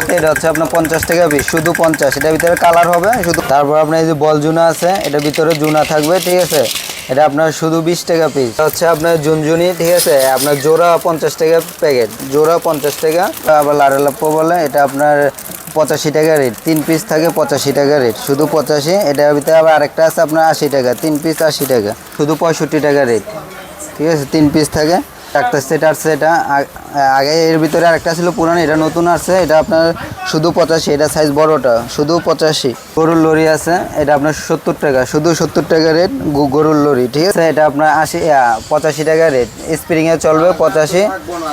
হাতে এটা হচ্ছে আপনার পঞ্চাশ টাকা পিস শুধু পঞ্চাশ। এটার ভিতরে কালার হবে, শুধু তারপর আপনার এই যে বল জুনা আছে, এটার ভিতরে জুনা থাকবে, ঠিক আছে? এটা আপনার শুধু বিশ টাকা পিস হচ্ছে আপনার ঝুনঝুনি, ঠিক আছে? আপনার জোড়া পঞ্চাশ টাকা প্যাকেট জোড়া পঞ্চাশ টাকা, আবার লাড়ালাপ্পো বলে, এটা আপনার পঁচাশি টাকা রেট তিন পিস থাকে পঁচাশি টাকা রেট শুধু পঁচাশি, এটার ভিতরে আবার আরেকটা আছে আপনার আশি টাকা। তিন পিস আশি টাকা, শুধু পঁয়ষট্টি টাকা রেট ঠিক আছে? তিন পিস থাকে। একটা সেট আসছে, এটা আগে এর ভিতরে আরেকটা ছিল পুরানো, এটা নতুন আসছে, এটা আপনার শুধু পঁচাশি, এটা সাইজ বড়টা, শুধু পঁচাশি। গরুর লরি আছে, এটা আপনার সত্তর টাকা, শুধু সত্তর টাকা রেট গরুর লরি, ঠিক আছে? এটা আপনার আশি পঁচাশি টাকা রেট স্প্রিংয়ে চলবে পঁচাশি,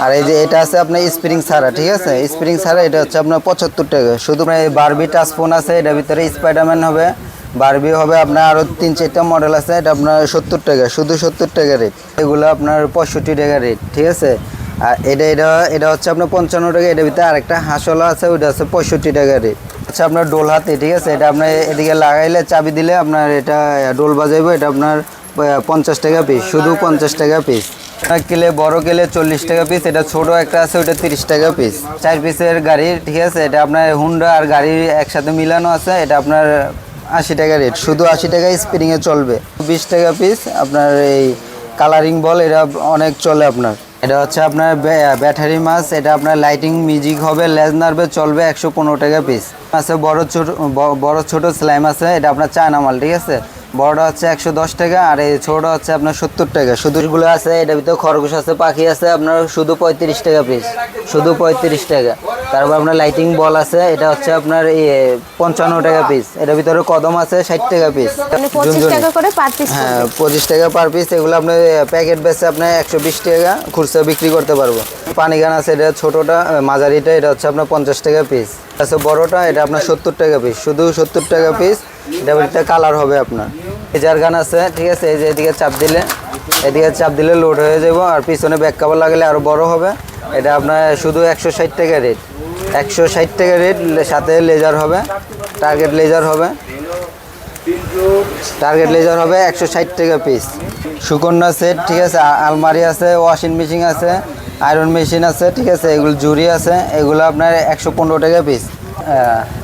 আর এই যে এটা আছে আপনার স্প্রিং ছাড়া, ঠিক আছে? স্প্রিং ছাড়া এটা হচ্ছে আপনার পঁচাত্তর টাকা, শুধু বারবি টাচফোন আছে, এটার ভিতরে স্পাইডারম্যান হবে বারবি হবে আপনার আরও তিন চারটা মডেল আছে, এটা আপনার সত্তর টাকা, শুধু সত্তর টাকা রেট এগুলো আপনার পঁয়ষট্টি টাকা রেট ঠিক আছে? আর এটা এটা এটা হচ্ছে আপনার পঞ্চান্ন টাকা, এটার ভিতরে আরেকটা হাঁসওয়ালা আছে, ওইটা হচ্ছে পঁয়ষট্টি টাকা রেট আচ্ছা আপনার ডোল হাতে, ঠিক আছে? এটা আপনার এদিকে লাগাইলে, চাবি দিলে আপনার এটা ডোল বাজাইবো, এটা আপনার পঞ্চাশ টাকা পিস শুধু পঞ্চাশ টাকা পিস কিলে, বড় কিলে চল্লিশ টাকা পিস এটা ছোট একটা আছে ওটা তিরিশ টাকা পিস চার পিসের গাড়ি, ঠিক আছে? এটা আপনার হুন্ডা আর গাড়ি একসাথে মিলানো আছে, এটা আপনার আশি টাকা রেট শুধু আশি টাকা স্প্রিংয়ে চলবে। বিশ টাকা পিস আপনার এই কালারিং বল এটা অনেক চলে আপনার। এটা হচ্ছে আপনার ব্য- ব্যাটারি মাছ এটা আপনার লাইটিং মিউজিক হবে লেজ নার্ভে চলবে একশো পনেরো টাকা পিস আছে বড় ছোট বড় ছোট স্লাইম আছে, এটা আপনার চায়না মাল, ঠিক আছে? বড়টা হচ্ছে একশো দশ টাকা আর এই ছোটটা হচ্ছে আপনার সত্তর টাকা। শুধু এগুলো আছে এটার ভিতরে খরগোশ আছে পাখি আছে আপনার শুধু পঁয়ত্রিশ টাকা পিস শুধু পঁয়ত্রিশ টাকা। তারপর আপনার লাইটিং বল আছে এটা হচ্ছে আপনার ইয়ে পঞ্চান্ন টাকা পিস এটার ভিতরে কদম আছে ষাট টাকা পিস মানে পিস হ্যাঁ পঁচিশ টাকা পার পিস এগুলো আপনার প্যাকেট বেচে আপনার একশো বিশ টাকা খুচরা বিক্রি করতে পারব। পানি গান আছে এটা ছোটোটা মাঝারিটা এটা হচ্ছে আপনার পঞ্চাশ টাকা পিস আছে বড়টা এটা আপনার সত্তর টাকা পিস শুধু সত্তর টাকা পিস এটা কালার হবে আপনার। এজার গান আছে, ঠিক আছে? এই যে এদিকে চাপ দিলে, এদিকে চাপ দিলে লোড হয়ে যাব আর পিছনে ব্যাক কাভার লাগালে আরও বড় হবে। এটা আপনার শুধু একশো ষাট টাকা রেট একশো ষাট টাকা রেট সাথে লেজার হবে টার্গেট লেজার হবে। টার্গেট লেজার হবে একশো ষাট টাকা পিস সুকন্যা সেট ঠিক আছে? আলমারি আছে ওয়াশিং মেশিন আছে আয়রন মেশিন আছে, ঠিক আছে? এগুলো জুড়ি আছে, এগুলো আপনার একশো পনেরো টাকা পিস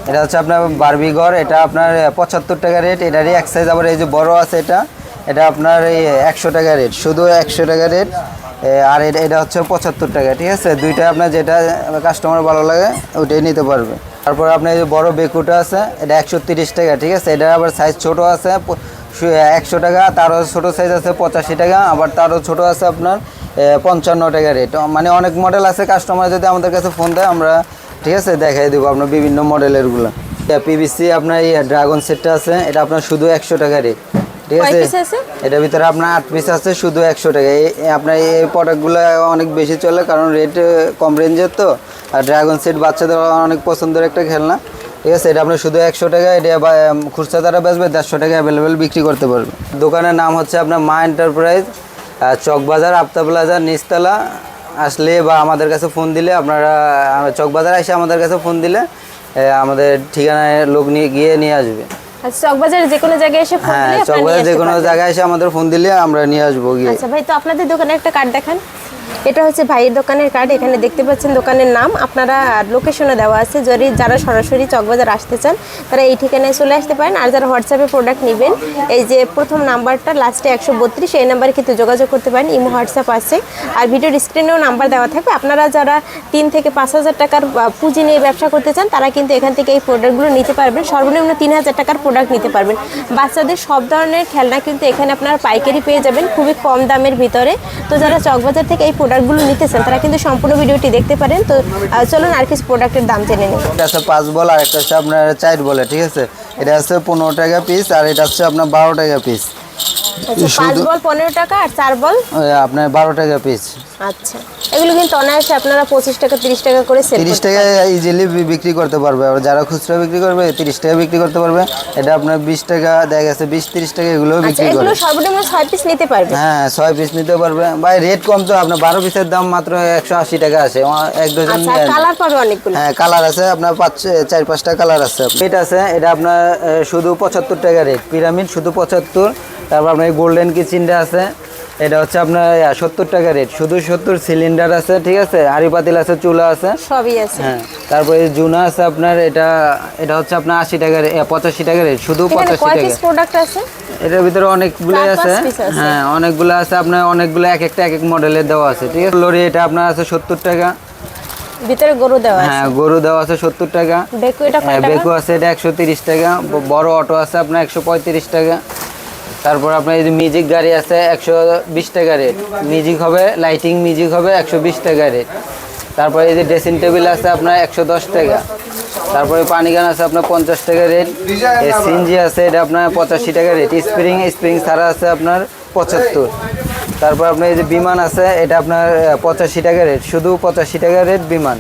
এটা হচ্ছে আপনার বারবি ঘর, এটা আপনার পঁচাত্তর টাকা রেট এটারই এক সাইজ আবার এই যে বড় আছে এটা এটা আপনার এই একশো টাকা রেট শুধু একশো টাকা রেট আর এটা এটা হচ্ছে পঁচাত্তর টাকা, ঠিক আছে? দুইটা আপনার যেটা কাস্টমার ভালো লাগে, ওইটাই নিতে পারবে। তারপর আপনার এই যে বড় বেকুটা আছে, এটা একশো টাকা, ঠিক আছে? এটা আবার সাইজ ছোট আছে একশো টাকা, তারও ছোট সাইজ আছে পঁচাশি টাকা, আবার তারও ছোট আছে আপনার পঞ্চান্ন টাকা রেট মানে অনেক মডেল আছে কাস্টমার যদি আমাদের কাছে ফোন দেয়, আমরা ঠিক আছে দেখাই দেবো আপনার বিভিন্ন মডেলেরগুলো পিভিসি আপনার এই ড্রাগন সেটটা আছে এটা আপনার শুধু একশো টাকা রেট ঠিক আছে? এটার ভিতরে আপনার আট পিস আছে শুধু একশো টাকা। আপনার এই প্রোডাক্টগুলো অনেক বেশি চলে কারণ রেট কম রেঞ্জের তো আর ড্রাগন সেট বাচ্চাদের অনেক পছন্দের একটা খেলনা। ঠিক আছে? এটা আপনার শুধু একশো টাকা এটা খুচরা দ্বারা বেচবে দেড়শো টাকা অ্যাভেলেবেল বিক্রি করতে পারবে। দোকানের নাম হচ্ছে আপনার মা এন্টারপ্রাইজ চকবাজার আফতা প্লাজা নিচতলা আসলে বা আমাদের কাছে ফোন দিলে আপনারা চকবাজার এসে আমাদের কাছে ফোন দিলে আমাদের ঠিকানায় লোক নিয়ে গিয়ে নিয়ে আসবে। আচ্ছা চকবাজারে যে কোনো জায়গায় এসে ফোন হ্যাঁ দিলে চকবাজার যে কোনো জায়গায় এসে আমাদের ফোন দিলে আমরা নিয়ে আসব গিয়ে। আচ্ছা ভাই তো আপনাদের দোকানে একটা কার্ড দেখান। এটা হচ্ছে ভাইয়ের দোকানের কার্ড এখানে দেখতে পাচ্ছেন দোকানের নাম। আপনারা লোকেশনে দেওয়া আছে, যদি যারা সরাসরি চকবাজার আসতে চান, তারা এই ঠিকানায় চলে আসতে পারেন। আর যারা হোয়াটসঅ্যাপে প্রোডাক্ট নেবেন, এই যে প্রথম নাম্বারটা লাস্টে একশো বত্রিশ, এই নাম্বারে কিন্তু যোগাযোগ করতে পারেন, ইমো হোয়াটসঅ্যাপ আছে। আর ভিডিওর স্ক্রিনেও নাম্বার দেওয়া থাকবে। আপনারা যারা তিন থেকে পাঁচ হাজার টাকার পুঁজি নিয়ে ব্যবসা করতে চান, তারা কিন্তু এখান থেকে এই প্রোডাক্টগুলো নিতে পারবেন। সর্বনিম্ন তিন হাজার টাকার প্রোডাক্ট নিতে পারবেন। বাচ্চাদের সব ধরনের খেলনা কিন্তু এখানে আপনার পাইকারি পেয়ে যাবেন, খুবই কম দামের ভিতরে। তো যারা চকবাজার থেকে এই প্রোডাক্টগুলো নিতেছেন, তারা কিন্তু সম্পূর্ণ ভিডিওটি দেখতে পারেন। তো চলুন আর কিছু প্রোডাক্টের দাম জেনে নিই। এটা হচ্ছে পাঁচ বল, আর একটা হচ্ছে আপনার চার বলে, ঠিক আছে? এটা হচ্ছে পনেরো টাকা পিস আর এটা হচ্ছে আপনার বারো টাকা পিস পাঁচ বল পনেরো টাকা আর চার বল? আপনার বারো টাকা পিস আচ্ছা। এগুলো কিন্তু অনায়াসে আপনারা পঁচিশ টাকা তিরিশ টাকা করে সেল তিরিশ টাকা ইজিলি বিক্রি করতে পারবে। আর যারা খুচরা বিক্রি করবে তিরিশ টাকা বিক্রি করতে পারবে। এটা আপনার বিশ টাকা দেখা গেছে বিশ তিরিশ টাকা এগুলো আচ্ছা বিক্রি এগুলো সর্বনিম্ন ছয় পিস নিতে পারবে। হ্যাঁ ছয় পিস নিতে পারবে। ভাই রেট কম তো আপনার বারো পিসের দাম মাত্র একশো আশি টাকা আছে। এক ডজন আচ্ছা কালার পাবে অনেকগুলো। হ্যাঁ কালার আছে আপনার পাঁচ চার পাঁচটা কালার আছে। রেট আছে এটা আপনার শুধু পঁচাত্তর টাকা রেট পিরামিড শুধু পঁচাত্তর তারপর আপনার গোল্ডেন কিচেনটা আছে। এটা হচ্ছে আপনার সত্তর টাকা রেট শুধু সত্তর সিলিন্ডার আছে ঠিক আছে? হাড়ি পাতিল আছে চুলা আছে। সবই আছে। হ্যাঁ তারপরে জুনা আছে আপনার এটা এটা হচ্ছে আপনার আশি টাকা পঁচাশি টাকা রেট শুধু পঁচাশি টাকা। প্রোডাক্ট আছে? এটার ভিতরে অনেকগুলো আছে। হ্যাঁ অনেকগুলো আছে আপনার অনেকগুলো এক একটা এক এক মডেলের দেওয়া আছে ঠিক আছে? লরি এটা আপনার আছে সত্তর টাকা। ভিতরে গরু দেওয়া আছে। হ্যাঁ গরু দেওয়া আছে সত্তর টাকা। বেকু এটা কয় হ্যাঁ, টাকা? বেকু আছে এটা একশো তিরিশ টাকা। বড় অটো আছে আপনার একশো পঁয়ত্রিশ টাকা। তারপর আপনার এই যে মিউজিক গাড়ি আছে, একশো বিশ টাকা রেট মিউজিক হবে লাইটিং মিউজিক হবে, একশো বিশ টাকা রেট তারপরে এই যে ড্রেসিং টেবিল আছে আপনার একশো দশ টাকা তারপরে পানি গান আছে আপনার পঞ্চাশ টাকা রেট সিনজি আছে, এটা আপনার পঁচাশি টাকা রেট স্প্রিং স্প্রিং ছাড়া আছে আপনার পঁচাত্তর। তারপর আপনার এই যে বিমান আছে, এটা আপনার পঁচাশি টাকা রেট শুধু পঁচাশি টাকা রেট বিমান।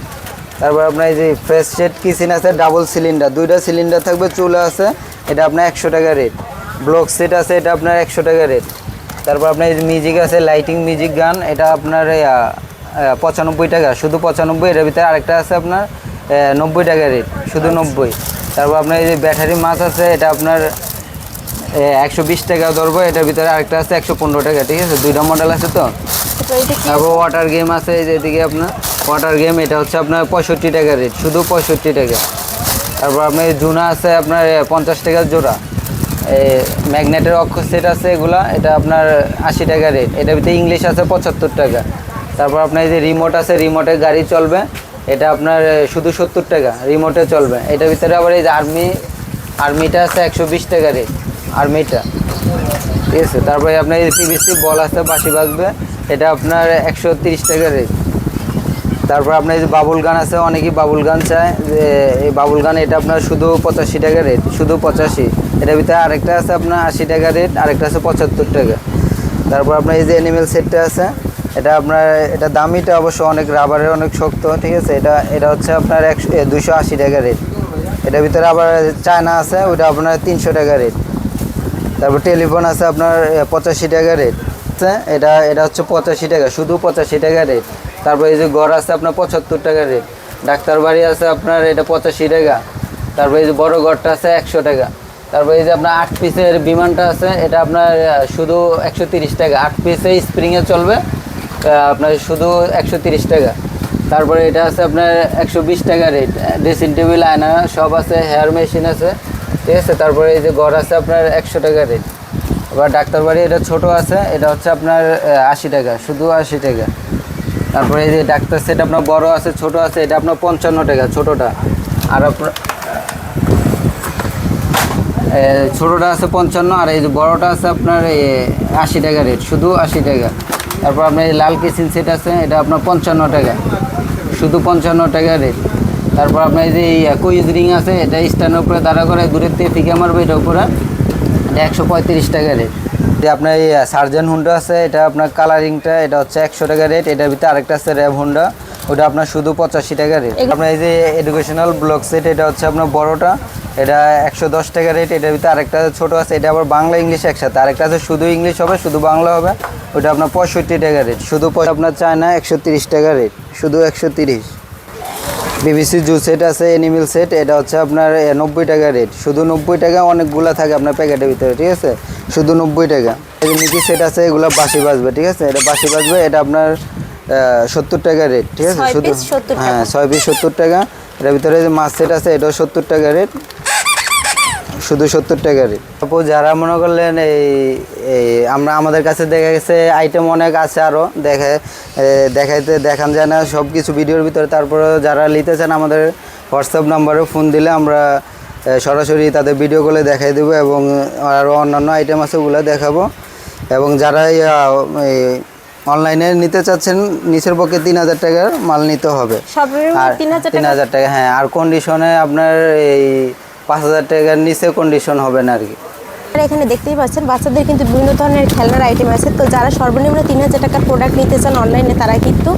তারপর আপনার এই যে ফ্রেশ সেট কিচেন আছে ডাবল সিলিন্ডার দুইটা সিলিন্ডার থাকবে, চুলা আছে, এটা আপনার একশো টাকা রেট ব্লক সেট আছে এটা আপনার একশো টাকা রেট তারপর আপনার এই মিউজিক আছে লাইটিং মিউজিক গান এটা আপনার পঁচানব্বই টাকা। শুধু পঁচানব্বই এটার ভিতরে আরেকটা আছে আপনার নব্বই টাকা রেট শুধু নব্বই। তারপর আপনার এই যে ব্যাটারি মাছ আছে এটা আপনার একশো বিশ টাকা ধরবো এটার ভিতরে আরেকটা আছে একশো পনেরো টাকা ঠিক আছে? দুইটা মডেল আছে তো? তারপর ওয়াটার গেম আছে এই যে এদিকে আপনার ওয়াটার গেম এটা হচ্ছে আপনার পঁয়ষট্টি টাকা রেট শুধু পঁয়ষট্টি টাকা। তারপর আপনার এই জুনা আছে আপনার পঞ্চাশ টাকা জোড়া। ম্যাগনেটের অক্ষ সেট আছে এগুলা, এটা আপনার আশি টাকা রেট এটার ভিতরে ইংলিশ আছে পঁচাত্তর টাকা। তারপর আপনার এই যে রিমোট আছে রিমোটে গাড়ি চলবে, এটা আপনার শুধু সত্তর টাকা রিমোটে চলবে। এটার ভিতরে আবার এই যে আর্মি আর্মিটা আছে একশো বিশ টাকা রেট আর্মিটা ঠিক আছে? তারপরে আপনার এই পিভিসি বল আছে বাসি বাজবে, এটা আপনার একশো তিরিশ টাকা রেট তারপর আপনার যে বাবুল গান আছে, অনেকেই বাবুল গান চায়, যে এই বাবুল গান, এটা আপনার শুধু পঁচাশি টাকা রেট শুধু পঁচাশি। এটার ভিতরে আরেকটা আছে আপনার আশি টাকা রেট আরেকটা আছে পঁচাত্তর টাকা। তারপর আপনার এই যে অ্যানিমেল সেটটা আছে, এটা আপনার, এটা দামিটা অবশ্য অনেক রাবারের অনেক শক্ত, ঠিক আছে? এটা এটা হচ্ছে আপনার একশো দুশো আশি টাকা রেট এটার ভিতরে আবার চায়না আছে ওটা আপনার তিনশো টাকা রেট তারপর টেলিফোন আছে আপনার পঁচাশি টাকা রেট এটা এটা হচ্ছে পঁচাশি টাকা, শুধু পঁচাশি টাকা রেট তারপর এই যে ঘর আছে আপনার পঁচাত্তর টাকা রেট ডাক্তার বাড়ি আছে আপনার, এটা পঁচাশি টাকা। তারপর এই যে বড় ঘরটা আছে একশো টাকা। তারপর এই যে আপনার আট পিসের বিমানটা আছে, এটা আপনার শুধু একশো তিরিশ টাকা। আট পিসে স্প্রিংয়ে চলবে আপনার শুধু একশো তিরিশ টাকা। তারপরে এটা আছে আপনার একশো বিশ টাকা রেট ড্রেসিং টেবিল আয়না সব আছে হেয়ার মেশিন আছে, ঠিক আছে? তারপরে এই যে ঘর আছে আপনার একশো টাকা রেট এবার ডাক্তার বাড়ি এটা ছোট আছে, এটা হচ্ছে আপনার আশি টাকা, শুধু আশি টাকা। তারপরে এই যে ডাক্তার সেট আপনার বড় আছে, ছোট আছে, এটা আপনার পঞ্চান্ন টাকা, ছোটোটা। আর আপনার ছোটটা আছে পঞ্চান্ন আর এই যে বড়টা আছে আপনার আশি টাকা রেট শুধু আশি টাকা। তারপর আপনার এই লাল কিচেন সেট আছে এটা আপনার পঞ্চান্ন টাকা শুধু পঞ্চান্ন টাকা রেট। তারপর আপনার এই যে কুইজ রিং আছে এটা স্ট্যান্ডের উপরে দাঁড়া করে দূরের থেকে ফিকে মারবে এটা উপরে এটা একশো পঁয়ত্রিশ টাকা রেট। যে আপনার এই সার্জেন হুন্ডা আছে এটা আপনার কালারিংটা এটা হচ্ছে একশো টাকা রেট এটার ভিতরে আরেকটা আছে র্যাব হুন্ডা ওটা আপনার শুধু পঁচাশি টাকা রেট। আপনার এই যে এডুকেশনাল ব্লক সেট এটা হচ্ছে আপনার বড়টা এটা একশো দশ টাকা রেট এটার ভিতরে আরেকটা ছোট আছে এটা আবার বাংলা ইংলিশ একসাথে। আরেকটা আছে শুধু ইংলিশ হবে শুধু বাংলা হবে ওটা আপনার পঁয়ষট্টি টাকা রেট শুধু আপনার চায়না একশো তিরিশ টাকা রেট শুধু একশো তিরিশ। বিবিসি জু সেট আছে এনিমেল সেট এটা হচ্ছে আপনার নব্বই টাকা রেট শুধু নব্বই টাকা অনেকগুলো থাকে আপনার প্যাকেটের ভিতরে ঠিক আছে? শুধু নব্বই টাকা। মিকি সেট আছে এগুলো বাসি বাজবে ঠিক আছে? এটা বাসি বাজবে এটা আপনার সত্তর টাকা রেট ঠিক আছে? শুধু piece 70 টাকা। হ্যাঁ ছয় পিস সত্তর টাকা। এটার ভিতরে যে মাছ সেট আছে এটাও সত্তর টাকা রেট শুধু সত্তর টাকারই আপু যারা মনে করলেন এই এই আমরা আমাদের কাছে দেখা গেছে আইটেম অনেক আছে আরও দেখে দেখাইতে দেখান যায় না সব কিছু ভিডিওর ভিতরে। তারপরে যারা নিতে চান আমাদের হোয়াটসঅ্যাপ নাম্বারে ফোন দিলে আমরা সরাসরি তাদের ভিডিও কলে দেখাই দেবো এবং আরও অন্যান্য আইটেম আছে ওগুলো দেখাবো। এবং যারা এই অনলাইনে নিতে চাচ্ছেন নিচের পক্ষে তিন হাজার টাকার মাল নিতে হবে। আর তিন হাজার টাকা? হ্যাঁ আর কন্ডিশনে আপনার এই পাঁচ হাজার টাকার নিচে কন্ডিশন হবে না আর কি। এখানে দেখতেই পাচ্ছেন, বাচ্চাদের কিন্তু বিভিন্ন ধরনের খেলনার আইটেম আছে। তো যারা সর্বনিম্ন তিন হাজার টাকার প্রোডাক্ট নিতে চান অনলাইনে তারা কিন্তু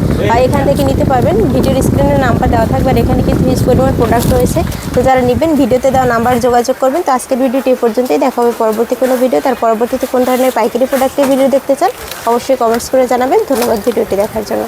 এখান থেকে নিতে পারবেন। ভিডিওর স্ক্রিনে নাম্বার দেওয়া থাকবে আর এখানে কিন্তু হিউজ পরিমাণ প্রোডাক্ট রয়েছে। তো যারা নেবেন, ভিডিওতে দেওয়া নাম্বার যোগাযোগ করবেন। তো আজকের ভিডিওটি এ পর্যন্তই। দেখা হবে পরবর্তী কোনো ভিডিও তার পরবর্তীতে কোন ধরনের পাইকারি প্রোডাক্টের ভিডিও দেখতে চান, অবশ্যই কমেন্টস করে জানাবেন। ধন্যবাদ ভিডিওটি দেখার জন্য।